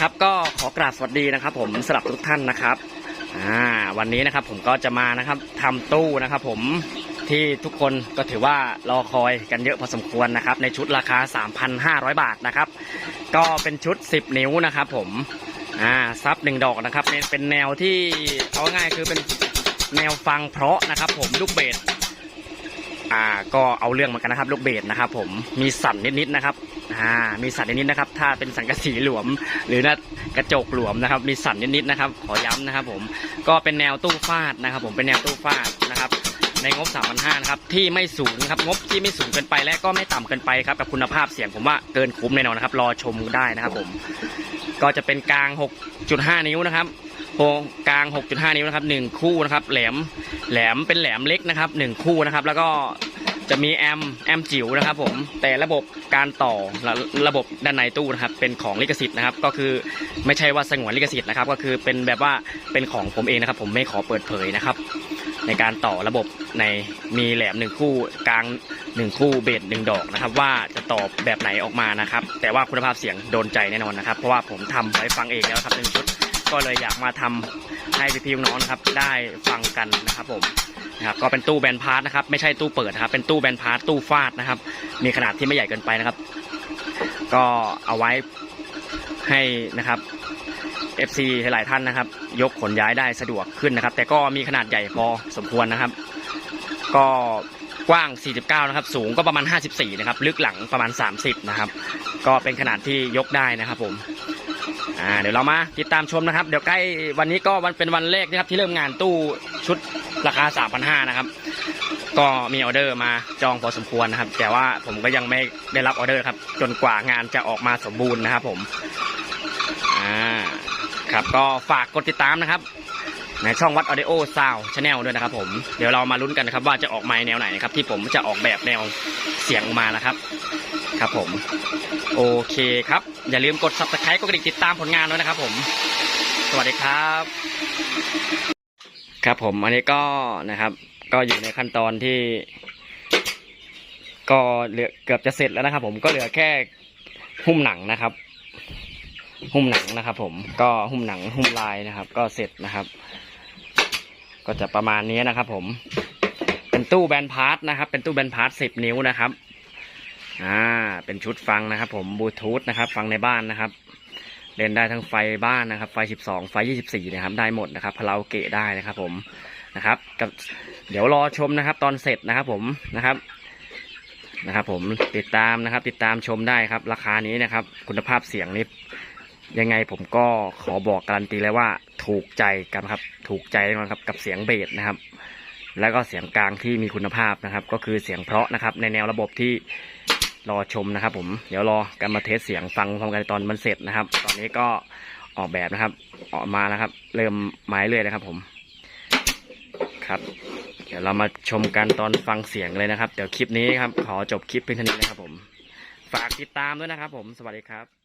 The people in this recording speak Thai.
ครับก็ขอกราบสวัสดีนะครับ ผมสำหรับทุกท่านนะครับอ่าวันนี้นะครับผมก็จะมานะครับทำตู้นะครับ ผมที่ทุกคนก็ถือว่ารอคอยกันเยอะพอสมควรนะครับ ในชุดราคา 3,500 บาทนะครับ ก็เป็นชุด 10 นิ้วนะครับ ผมอ่าซับหนึ่งดอกนะครับเป็นแนวที่เอาง่ายคือเป็นแนวฟังเพราะนะครับ ผมลูกเบส อ่าก็เอาเรื่องเหมือนกันนะครับลูกเบสนะครับ ผมมีสั่นนิดๆนะครับอ่ามีสั่นนิดๆนะครับ ถ้าเป็นสังกะสีหลวม หรือน้ากระจกหลวมนะครับ มีสั่นนิดๆนะครับ ขอย้ำนะครับ ผมก็เป็นแนวตู้ฟาดนะครับ ผมเป็นแนวตู้ฟาดนะครับในงบ 3,500นะครับ ที่ไม่สูงครับ งบที่ไม่สูงเกินไปและก็ไม่ต่ำเกินไปครับ กับคุณภาพเสียงผมว่าเกินคุ้มแน่นอนนะครับ รอชมได้นะครับผม ก็จะเป็นกลาง 6.5 นิ้วนะครับ โรงกลาง 6.5 นิ้วนะครับหนึ่งคู่นะครับ แหลม แหลมเป็นแหลมเล็กนะครับหนึ่งคู่นะครับ แล้วก็จะมีแอม แอมจิ๋วนะครับผม แต่ระบบการต่อระระบบด้านในตู้นะครับ เป็นของลิขสิทธิ์นะครับ ก็คือไม่ใช่ว่าสงวนลิขสิทธิ์นะครับ ก็คือเป็นแบบว่าเป็นของผมเองนะครับ ผมไม่ขอเปิดเผยนะครับ ในการต่อระบบในมีแหลมหนึ่งคู่กลางหนึ่งคู่เบสหนึ่งดอกนะครับ ว่าจะต่อแบบไหนออกมานะครับ แต่ว่าคุณภาพเสียงโดนใจแน่นอนนะครับ เพราะว่าผมทำไว้ฟังเองแล้วครับหนึ่งชุด ก็เลยอยากมาทำให้พี่ๆน้องนะครับ ได้ฟังกันนะครับผมนะครับก็เป็นตู้แบนพาร์ทนะครับ ไม่ใช่ตู้เปิดครับ เป็นตู้แบนพาร์ทตู้ฟาดนะครับ มีขนาดที่ไม่ใหญ่เกินไปนะครับ ก็เอาไว้ให้นะครับ FC หลายท่านนะครับ ยกขนย้ายได้สะดวกขึ้นนะครับ แต่ก็มีขนาดใหญ่พอสมควรนะครับ ก็ กว้าง 49 นะครับ สูงก็ประมาณ 54 นะครับ ลึกหลังประมาณ 30 นะครับ ก็เป็นขนาดที่ยกได้นะครับผม อ่า เดี๋ยวเรามาติดตามชมนะครับ เดี๋ยวใกล้วันนี้ก็วันเป็นวันแรกนะครับ ที่เริ่มงานตู้ชุดราคา 3,500 นะครับ ก็มีออเดอร์มาจองพอสมควรนะครับ แต่ว่าผมก็ยังไม่ได้รับออเดอร์ครับ จนกว่างานจะออกมาสมบูรณ์นะครับผม อ่า ครับ ก็ฝากกดติดตามนะครับ ในช่องวัดออเดโอซาวชาแนลด้วยนะครับผมเดี๋ยวเรามาลุ้นกันนะครับว่าจะออกมาแนวไหนนะครับที่ผมจะออกแบบแนวเสียงออกมานะครับ ครับผมโอเคครับ อย่าลืมกด subscribe กดกระดิ่งติดตามผลงานด้วยนะครับผม สวัสดีครับ ครับผมอันนี้ก็นะครับ ก็อยู่ในขั้นตอนที่ ก็เหลือเกือบจะเสร็จแล้วนะครับ ผมก็เหลือแค่หุ้มหนังนะครับ หุ้มหนังนะครับ ผมก็หุ้มหนังหุ้มลายนะครับ ก็เสร็จนะครับ ก็จะประมาณนี้นะครับ ผม เป็นตู้แบนพาร์ทนะครับ เป็นตู้แบนพาร์ทสิบนิ้วนะครับอ่าเป็นชุดฟังนะครับ ผมบลูทูธนะครับ ฟังในบ้านนะครับเล่นได้ทั้งไฟบ้านนะครับ ไฟ 12 ไฟ 24 นะครับ ได้หมดนะครับพาราโอเกะได้นะครับ ผมนะครับกับเดี๋ยวรอชมนะครับ ตอนเสร็จนะครับ ผมนะครับนะครับ ผมติดตามนะครับ ติดตามชมได้ครับ ราคานี้นะครับ คุณภาพเสียงนี้ ยังไงผมก็ขอบอกการันตีเลยว่าถูกใจกันครับ ถูกใจแน่นอนครับกับเสียงเบสนะครับ แล้วก็เสียงกลางที่มีคุณภาพนะครับ ก็คือเสียงเพราะนะครับ ในแนวระบบที่รอชมนะครับ ผมเดี๋ยวรอกันมาเทสเสียงฟังพร้อมกันตอนมันเสร็จนะครับ ตอนนี้ก็ออกแบบนะครับ ออกมานะครับ เริ่มไม้เรื่อยนะครับ ผมครับ เดี๋ยวเรามาชมกันตอนฟังเสียงเลยนะครับ เดี๋ยวคลิปนี้ครับ ขอจบคลิปเพียงเท่านี้นะครับ ผม ฝากติดตามด้วยนะครับ ผมสวัสดีครับ